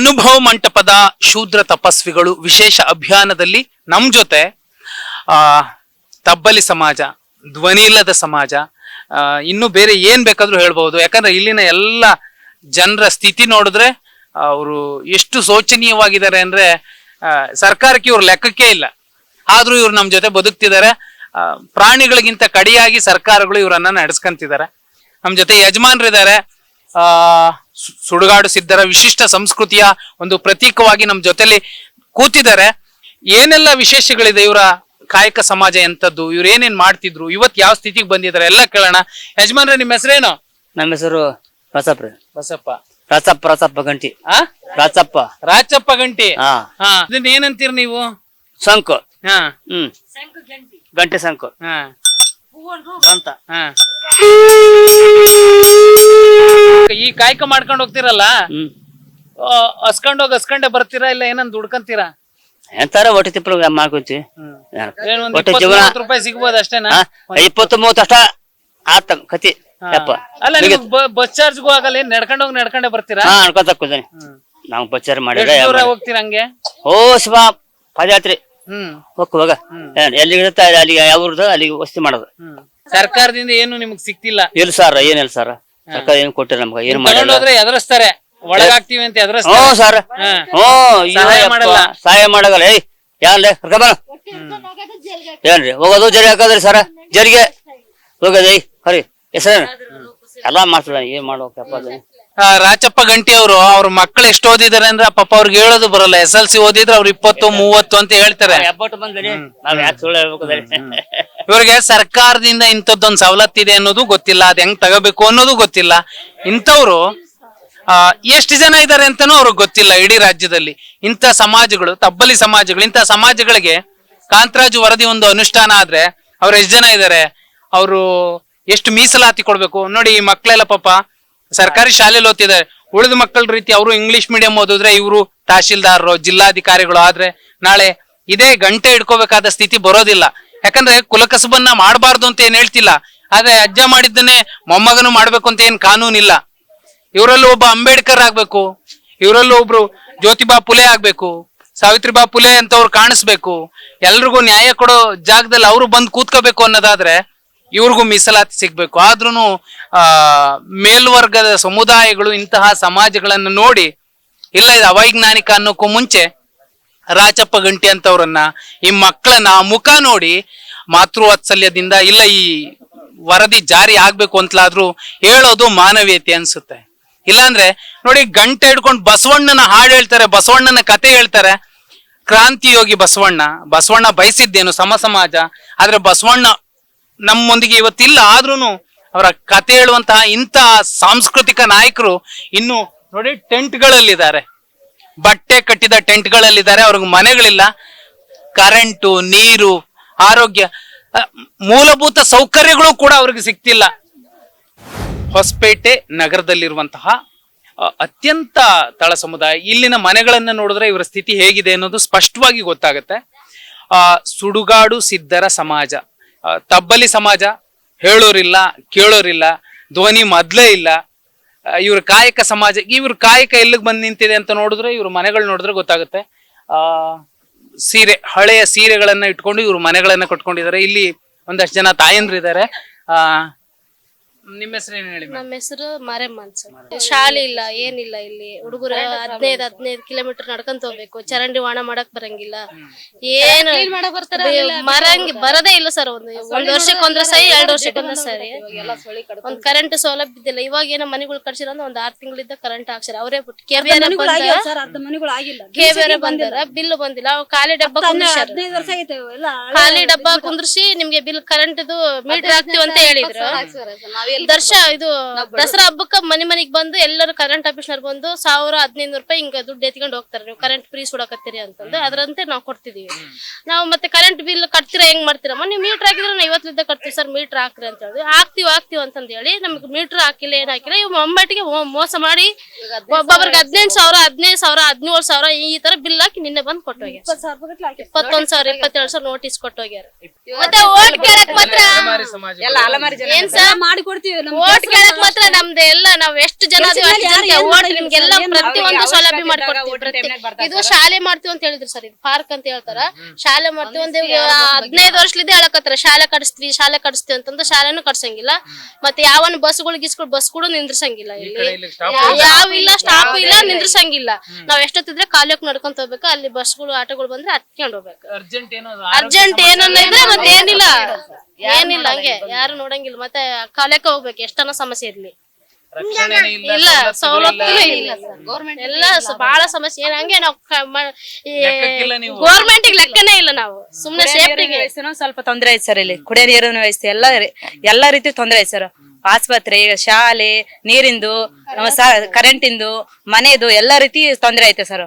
ಅನುಭವ ಮಂಟಪದ ಶೂದ್ರ ತಪಸ್ವಿಗಳು ವಿಶೇಷ ಅಭಿಯಾನದಲ್ಲಿ ನಮ್ಮ ಜೊತೆ ತಬ್ಬಲಿ ಸಮಾಜ, ಧ್ವನಿ ಇಲ್ಲದ ಸಮಾಜ ಇನ್ನೂ ಇನ್ನು ಬೇರೆ ಏನ್ ಬೇಕಾದ್ರೂ ಹೇಳ್ಬಹುದು. ಯಾಕಂದ್ರೆ ಇಲ್ಲಿನ ಎಲ್ಲ ಜನರ ಸ್ಥಿತಿ ನೋಡಿದ್ರೆ ಅವರು ಎಷ್ಟು ಶೋಚನೀಯವಾಗಿದ್ದಾರೆ ಅಂದ್ರೆ ಸರ್ಕಾರಕ್ಕೆ ಇವ್ರ ಲೆಕ್ಕಕ್ಕೆ ಇಲ್ಲ. ಆದ್ರೂ ಇವ್ರು ನಮ್ಮ ಜೊತೆ ಬದುಕ್ತಿದ್ದಾರೆ. ಪ್ರಾಣಿಗಳಿಗಿಂತ ಕಡಿಯಾಗಿ ಸರ್ಕಾರಗಳು ಇವರನ್ನ ನಡೆಸ್ಕೊಂತಿದ್ದಾರೆ. ನಮ್ಮ ಜೊತೆ ಯಜಮಾನ್ರಿದ್ದಾರೆ. ಆ ಸುಡುಗಾಡು ಸಿದ್ಧರ ವಿಶಿಷ್ಟ ಸಂಸ್ಕೃತಿಯ ಒಂದು ಪ್ರತೀಕವಾಗಿ ನಮ್ಮ ಜೊತೆಲಿ ಕೂತಿದ್ದಾರೆ. ಏನೆಲ್ಲ ವಿಶೇಷಗಳಿದೆ ಇವರ ಕಾಯಕ ಸಮಾಜ ಎಂಥದ್ದು? ಇವ್ರು ಏನೇನ್ ಮಾಡ್ತಿದ್ರು? ಇವತ್ ಯಾವ ಸ್ಥಿತಿಗೆ ಬಂದಿದ್ದಾರೆ? ಎಲ್ಲ ಕೇಳೋಣ. ಯಜಮಾನ್ರೆ ನಿಮ್ಮ ಹೆಸರೇನು? ನನ್ನ ಹೆಸರು ಬಸಪ್ಪ ಬಸಪ್ಪ ರಾಚಪ್ಪ ರಾಚಪ್ಪ ಗಂಟಿ. ಆ? ರಾಚಪ್ಪ. ರಾಚಪ್ಪ ಗಂಟಿ? ಹಾ ಹಾ ಇದನ್ನ ಏನಂತೀರಿ ನೀವು? ಸಂಕು. ಹಾ. ಹ್ಮ್. ಗಂಟೆ. ಸಂಕು. ಹಾ. ಗಂತ ಹಾ. ಈ ಕಾಯಕ ಮಾಡ್ಕೊಂಡು ಹೋಗ್ತಿರಲ್ಲ? ಹಸ್ಕೊಂಡ್ ಹೋಗ್ ಹಸ್ಕೊಂಡೆ ಬರ್ತೀರಾ ಇಲ್ಲ ಏನಂದ್ ದುಡ್ಕಂತೀರಾ? ಎಂತಾರ ಹೊಟ್ಟೆ ತಿಪ್ಪಲು ಮಾಡ್ಕೊತೀವಿ ಜೀವನ ರೂಪಾಯಿ ಸಿಗ್ಬೋದು ಅಷ್ಟೇನಾ? ಇಪ್ಪತ್ತು ಮೂವತ್ತು ಅಷ್ಟ ಆತ ಕತಿ. ಯಪ್ಪ. ಅಲ್ಲ ನಿಮಗೆ ಬಸ್ ಚಾರ್ಜ್ಗೂ ಆಗಲ್ಲ ಏನ್ ನಡ್ಕೊಂಡು ಹೋಗಿ ನಡ್ಕೊಂಡೆ ಬರ್ತೀರಾ? ಹಾ ಅನ್ಕೊತ ಕೂತಾನೆ ನಾವು ಬಚ್ಚಾರ ಮಾಡಿದ್ರೆ ಹೋಗ್ತೀರ ಹಂಗೆ? ಓ ಶಿವ ಪಾದಯಾತ್ರೆ. ಹ್ಮ್. ಹೋಗ್ ಹೋಗ. ಎಲ್ಲಿ ಇರುತ್ತೆ ಅಲ್ಲಿಗೆ ಯಾವ ಅಲ್ಲಿಗೆ ವಸ್ತಿ ಮಾಡೋದು. ಸರ್ಕಾರದಿಂದ ಏನು ನಿಮ್ಗ್ ಸಿಕ್ತಿಲ್ಲ ಇಲ್ಲ ಸರ್ ಏನಿಲ್ಲ ಸರ್. ಸರ್ಕಾರ ಏನ್ ಕೊಟ್ಟಿಲ್ಲ ನಮ್ಗೆ ಏನು ಮಾಡಿಲ್ಲ. ಎದುರಿಸ್ತಾರೆ. ಒಳಗಾಗ್ತೀವಿ ಅಂತ ಹ್ಮ್ ಸರ್. ಹಾ. ಸಹಾಯ ಮಾಡಲ್ಲ. ಸಹಾಯ ಮಾಡಲ್ಲ ಏಯ್ ಏನ್ರಿ? ಹೋಗೋದು ಜರಿ ಹಾಕೋದ್ರಿ ಸರ? ಜರಿಗೆ ಹೋಗೋದು ಏಯ್ ಹರಿ ಹೆಸರೇನು? ಎಲ್ಲಾ ಮಾಡ್ತಾರೆ ಏನ್ ಮಾಡ್ಬೇಕಪ್ಪ ಅದು? ರಾಚಪ್ಪ ಗಂಟಿ ಅವರು ಅವ್ರ ಮಕ್ಳು ಎಷ್ಟು ಓದಿದಾರೆ ಅಂದ್ರೆ ಪಾಪ ಅವ್ರಿಗೆ ಹೇಳೋದು ಬರಲ್ಲ. ಎಸ್ ಎಲ್ ಸಿ ಓದಿದ್ರೆ ಅವ್ರ ಇಪ್ಪತ್ತು ಮೂವತ್ತು ಅಂತ ಹೇಳ್ತಾರೆ? ಇವ್ರಿಗೆ ಸರ್ಕಾರದಿಂದ ಇಂಥದ್ದೊಂದು ಸವಲತ್ತಿದೆ ಅನ್ನೋದು ಗೊತ್ತಿಲ್ಲ. ಅದ್ ಹೆಂಗ್ ತಗೋಬೇಕು ಅನ್ನೋದು ಗೊತ್ತಿಲ್ಲ. ಇಂಥವ್ರು ಆ ಎಷ್ಟು ಜನ ಇದ್ದಾರೆ ಅಂತಾನೂ ಅವ್ರಿಗೆ ಗೊತ್ತಿಲ್ಲ ಇಡೀ ರಾಜ್ಯದಲ್ಲಿ. ಇಂಥ ಸಮಾಜಗಳು ತಬ್ಬಲಿ ಸಮಾಜಗಳು ಇಂಥ ಸಮಾಜಗಳಿಗೆ ಕಾಂತರಾಜು ವರದಿ ಒಂದು ಅನುಷ್ಠಾನ ಆದ್ರೆ ಅವ್ರು ಎಷ್ಟು ಜನ ಇದ್ದಾರೆ ಅವರು ಎಷ್ಟು ಮೀಸಲಾತಿ ಕೊಡ್ಬೇಕು? ನೋಡಿ ಈ ಮಕ್ಳೆಲ್ಲ ಪಾಪ ಸರ್ಕಾರಿ ಶಾಲೆಯಲ್ಲಿ ಓದ್ತಿದ್ದಾರೆ. ಉಳಿದ ಮಕ್ಕಳ ರೀತಿ ಅವರು ಇಂಗ್ಲಿಷ್ ಮೀಡಿಯಂ ಓದಿದ್ರೆ ಇವರು ತಹಶೀಲ್ದಾರರು, ಜಿಲ್ಲಾಧಿಕಾರಿಗಳು ಆದ್ರೆ ನಾಳೆ ಇದೇ ಗಂಟೆ ಇಟ್ಕೋಬೇಕಾದ ಸ್ಥಿತಿ ಬರೋದಿಲ್ಲ. ಯಾಕಂದ್ರೆ ಕುಲಕಸಬನ್ನ ಮಾಡಬಾರ್ದು ಅಂತ ಏನ್ ಹೇಳ್ತಿಲ್ಲ. ಆದ್ರೆ ಅಜ್ಜ ಮಾಡಿದ್ದನ್ನೇ ಮೊಮ್ಮಗನು ಮಾಡ್ಬೇಕು ಅಂತ ಏನ್ ಕಾನೂನಿಲ್ಲ. ಇವರಲ್ಲೂ ಒಬ್ಬ ಅಂಬೇಡ್ಕರ್ ಆಗ್ಬೇಕು. ಇವರಲ್ಲೂ ಒಬ್ರು ಜ್ಯೋತಿಬಾ ಪುಲೆ ಆಗ್ಬೇಕು. ಸಾವಿತ್ರಿಬಾ ಫುಲೆ ಅಂತವ್ರು ಕಾಣಿಸ್ಬೇಕು. ಎಲ್ರಿಗೂ ನ್ಯಾಯ ಕೊಡೋ ಜಾಗದಲ್ಲಿ ಅವರು ಬಂದು ಕೂತ್ಕೋಬೇಕು ಅನ್ನೋದಾದ್ರೆ ಇವ್ರಿಗೂ ಮೀಸಲಾತಿ ಸಿಗ್ಬೇಕು. ಆದ್ರೂ ಮೇಲ್ವರ್ಗದ ಸಮುದಾಯಗಳು ಇಂತಹ ಸಮಾಜಗಳನ್ನ ನೋಡಿ, ಇಲ್ಲ ಇದು ಅವೈಜ್ಞಾನಿಕ ಅನ್ನೋಕ್ಕೂ ಮುಂಚೆ ರಾಚಪ್ಪ ಗಂಟಿ ಅಂತವ್ರನ್ನ, ಈ ಮಕ್ಕಳನ್ನ ಮುಖ ನೋಡಿ, ಮಾತೃವಾತ್ಸಲ್ಯದಿಂದ, ಇಲ್ಲ ಈ ವರದಿ ಜಾರಿ ಆಗ್ಬೇಕು ಅಂತಲಾದ್ರೂ ಹೇಳೋದು ಮಾನವೀಯತೆ ಅನ್ಸುತ್ತೆ. ಇಲ್ಲಾಂದ್ರೆ, ನೋಡಿ ಗಂಟೆ ಹಿಡ್ಕೊಂಡು ಬಸವಣ್ಣನ ಹಾಡು ಹೇಳ್ತಾರೆ, ಬಸವಣ್ಣನ ಕತೆ ಹೇಳ್ತಾರೆ, ಕ್ರಾಂತಿಯೋಗಿ ಬಸವಣ್ಣ ಬಸವಣ್ಣ ಬಯಸಿದ್ದೇನು ಸಮ ಸಮಾಜ, ಆದ್ರೆ ಬಸವಣ್ಣ ನಮ್ಮೊಂದಿಗೆ ಇವತ್ತಿಲ್ಲ ಆದ್ರೂ ಅವರ ಕತೆ ಹೇಳುವಂತಹ ಇಂತಹ ಸಾಂಸ್ಕೃತಿಕ ನಾಯಕರು ಇನ್ನು ನೋಡಿ ಟೆಂಟ್ಗಳಲ್ಲಿದ್ದಾರೆ. ಬಟ್ಟೆ ಕಟ್ಟಿದ ಟೆಂಟ್ಗಳಲ್ಲಿದ್ದಾರೆ, ಅವ್ರಿಗೆ ಮನೆಗಳಿಲ್ಲ. ಕರೆಂಟು, ನೀರು, ಆರೋಗ್ಯ ಮೂಲಭೂತ ಸೌಕರ್ಯಗಳು ಕೂಡ ಅವ್ರಿಗೆ ಸಿಗ್ತಿಲ್ಲ. ಹೊಸಪೇಟೆ ನಗರದಲ್ಲಿರುವಂತಹ ಅತ್ಯಂತ ತಳ ಸಮುದಾಯ. ಇಲ್ಲಿನ ಮನೆಗಳನ್ನ ನೋಡಿದ್ರೆ ಇವರ ಸ್ಥಿತಿ ಹೇಗಿದೆ ಅನ್ನೋದು ಸ್ಪಷ್ಟವಾಗಿ ಗೊತ್ತಾಗುತ್ತೆ. ಸುಡುಗಾಡು ಸಿದ್ಧರ ಸಮಾಜ. ತಬ್ಬಲಿ ಸಮಾಜ ಹೇಳೋರಿಲ್ಲ, ಕೇಳೋರಿಲ್ಲ, ಧ್ವನಿ ಮೊದ್ಲೇ ಇಲ್ಲ. ಇವ್ರ ಕಾಯಕ ಸಮಾಜ, ಇವ್ರ ಕಾಯಕ ಎಲ್ಲಿಗೆ ಬಂದು ನಿಂತಿದೆ ಅಂತ ನೋಡಿದ್ರೆ ಇವ್ರ ಮನೆಗಳು ನೋಡಿದ್ರೆ ಗೊತ್ತಾಗುತ್ತೆ. ಆ, ಸೀರೆ, ಹಳೆಯ ಸೀರೆಗಳನ್ನ ಇಟ್ಕೊಂಡು ಇವರು ಮನೆಗಳನ್ನ ಕಟ್ಕೊಂಡಿದ್ದಾರೆ. ಇಲ್ಲಿ ಒಂದಷ್ಟು ಜನ ತಾಯಂದ್ರಿದ್ದಾರೆ. ಆ ನಿಮ್ಮ ಹೆಸರೇನು ಹೇಳಿ madam? ನಮ್ಮ ಹೆಸರು ಮಾರಮ್ಮ ಅಂತ ಶಾಲೆ ಇಲ್ಲ ಏನಿಲ್ಲ ಇಲ್ಲಿ ಹುಡುಗರು ಹದಿನೈದು ಹದಿನೈದು ಕಿಲೋಮೀಟರ್ ನಡ್ಕೊಂತ ಹೋಗ್ಬೇಕು ಚರಂಡಿ ವಾಣ ಮಾಡಕ್ ಬರಂಗಿಲ್ಲ ಏನು ಮರಂಗಿ ಬರದೇ ಇಲ್ಲ ಸರ್ ಒಂದು ಒಂದ್ ವರ್ಷಕ್ಕೆ ಒಂದ್ರ ಸರಿ ಎರಡು ವರ್ಷಕ್ಕೆ ಒಂದ್ರ ಸರಿ ಒಂದ್ ಕರೆಂಟ್ ಸೌಲಭ್ಯ ಇದ್ದಿಲ್ಲ ಇವಾಗ ಏನೋ ಮನೆಗಳು ಕಟ್ಸಿರ ಅಂದ್ರೆ ಒಂದ್ ಆರ್ ತಿಂಗಳಿಂದ ಕರೆಂಟ್ ಹಾಕ್ಸಿರ ಅವರೇ ಬಿಟ್ಟು ಸರ್ ಅರ್ಧ ಮನೆಗಳು ಆಗಿಲ್ಲ ಬಂದಾರ ಬಿಲ್ ಬಂದಿಲ್ಲ ಖಾಲಿ ಡಬ್ಬ ಕುಂದ್ರಿಸ್ಯಾರ ಹದಿನೈದು ವರ್ಷ ಆಗೈತೆ ಎಲ್ಲ ಖಾಲಿ ಡಬ್ಬ ಕುಂದ್ರಿಸಿ ನಿಮ್ಗೆ ಬಿಲ್ ಕರೆಂಟ್ದು ಮೀಟರ್ ಹಾಕ್ತಿವಿ ಅಂತ ಹೇಳಿದ್ರು ದರ್ಶ ಇದು ದಸರಾ ಹಬ್ಬಕ್ಕ ಮನೆ ಮನೆಗ್ ಬಂದು ಎಲ್ಲರೂ ಕರೆಂಟ್ ಆಫೀಸ್ನವ್ರು ಬಂದು ಸಾವಿರ ಹದಿನೈದು ರೂಪಾಯಿ ಹಿಂಗ ದುಡ್ಡು ಎತ್ಕೊಂಡು ಹೋಗ್ತಾರೆ. ನೀವು ಕರೆಂಟ್ ಫ್ರೀ ಸುಡಕತ್ತೀರಿ ಅಂತಂದು. ಅದರಂತೆ ನಾವು ಕೊಡ್ತಿದೀವಿ. ನಾವು ಮತ್ತೆ ಕರೆಂಟ್ ಬಿಲ್ ಕಟ್ತೀರಾ ಹೆಂಗ್ ಮಾಡ್ತೀರಮ್ಮ ನೀವು ಮೀಟರ್ ಹಾಕಿದ್ರೆ ನಾವು ಇವತ್ತಿಂದ ಕಟ್ತೀವಿ. ಸರ್ ಮೀಟರ್ ಹಾಕ್ರಿ ಅಂತ ಹೇಳಿ. ಹಾಕ್ತಿವಿ ಹಾಕ್ತಿವಿ ಅಂತಂದು ಹೇಳಿ ನಮ್ಗೆ ಮೀಟರ್ ಹಾಕಿಲ್ಲ ಏನ್ ಹಾಕಿಲ್ಲ. ಇವ್ ಮೊಮ್ಮಟ್ಟಿಗೆ ಮೋಸ ಮಾಡಿ ಒಬ್ಬೊಬ್ರಿಗೆ ಹದಿನೈದು ಸಾವಿರ ಹದಿನೈದು ಸಾವಿರ ಹದಿನೇಳು ಸಾವಿರ ಈ ತರ ಬಿಲ್ ಹಾಕಿ ನಿನ್ನೆ ಬಂದು ಕೊಟ್ಟೋಗ್ಯಾರ. ಇಪ್ಪತ್ತೊಂದ್ ಸಾವಿರ ಇಪ್ಪತ್ತೆರಡು ಸಾವಿರ ನೋಟಿಸ್ ಕೊಟ್ಟೋಗ್ಯಾರ. ಮತ್ತೆ ಓಟ್ ಕೇಳಕ್ ಮಾತ್ರ ಏನ್ ಸರ್? ಮಾಡಿ ಕೊಡ್ತೀವಿ ಓಟ್ ಕೇಳಕ್ ಮಾತ್ರ ನಮ್ದು ಎಲ್ಲ ನಾವ್ ಎಷ್ಟು ಜನ ಓಟ್ ನಿಮ್ಗೆಲ್ಲ ಪ್ರತಿಯೊಂದು ಸೌಲಭ್ಯ ಮಾಡ್ಕೊಡ್ತೀವಿ. ಇದು ಶಾಲೆ ಮಾಡ್ತೀವಿ ಅಂತ ಹೇಳಿದ್ರು ಸರ್ ಇದು ಪಾರ್ಕ್ ಅಂತ ಹೇಳ್ತಾರ. ಶಾಲೆ ಮಾಡ್ತೀವಿ ಒಂದ್ ಹದಿನೈದು ವರ್ಷದಿಂದ ಹೇಳಕತ್ತಾರ. ಶಾಲೆ ಕಡಿಸ್ತೀವಿ ಶಾಲೆ ಕಡಿಸ್ತೀವಿ ಅಂತಂದ್ರೆ ಶಾಲೆನೂ ಕಟ್ಸಂಗಿಲ್ಲ. ಮತ್ತೆ ಯಾವನ್ ಬಸ್ಗಳು ಗಿಸ್ಗಳು ಬಸ್ ಕೂಡ ನಿಂದ್ರಸಂಗಿಲ್ಲ ಇಲ್ಲಿ. ಯಾವ ಇಲ್ಲ. ಸ್ಟಾಪ್ ಇಲ್ಲ. ನಿಂದ್ರಸಂಗಿಲ್ಲ ನಾವ್ ಎಷ್ಟೊತ್ತಿದ್ರೆ ಕಾಲಕ್ಕೆ ನಡ್ಕೊಂತ ಹೋಗ್ಬೇಕು ಅಲ್ಲಿ ಬಸ್ಗಳು ಆಟೋಗಳು ಬಂದ್ರೆ ಹತ್ಕೊಂಡ್ ಹೋಗ್ಬೇಕು. ಅರ್ಜೆಂಟ್ ಏನೋ ಅರ್ಜೆಂಟ್ ಏನನ್ನ ಇದ್ರೆ ಮತ್ತೆ ಏನಿಲ್ಲ. ಏನಿಲ್ಲ ಹಂಗೆ ಯಾರು ನೋಡಂಗಿಲ್ಲ. ಮತ್ತೆ ಕಾಲಕ್ಕೆ ಹೋಗ್ಬೇಕು ಎಷ್ಟನ ಸಮಸ್ಯೆ ಇರ್ಲಿ. ಇಲ್ಲ ಸವಲತ್ತು ಇಲ್ಲ. ಸರ್. ಎಲ್ಲ ಬಹಳ ಸಮಸ್ಯೆ. ಏನ್ ಹಂಗೆ ನಾವು ಗೋರ್ಮೆಂಟ್ ಲೆಕ್ಕನೇ ಇಲ್ಲ ನಾವು. ಸುಮ್ನೆ ಸೇಫ್ಟಿಗೆ ಸ್ವಲ್ಪ ತೊಂದರೆ ಆಯ್ತು ಸರ್ ಇಲ್ಲಿ. ಕುಡಿಯೋ ನೀರಿನ ವ್ಯವಸ್ಥೆ ಎಲ್ಲ ಎಲ್ಲಾ ರೀತಿ ತೊಂದರೆ ಐತೆ ಸರ್. ಆಸ್ಪತ್ರೆ ಶಾಲೆ ನೀರಿಂದು ಕರೆಂಟಿಂದು ಮನೆದು ಎಲ್ಲಾ ರೀತಿ ತೊಂದರೆ ಐತೆ ಸರ್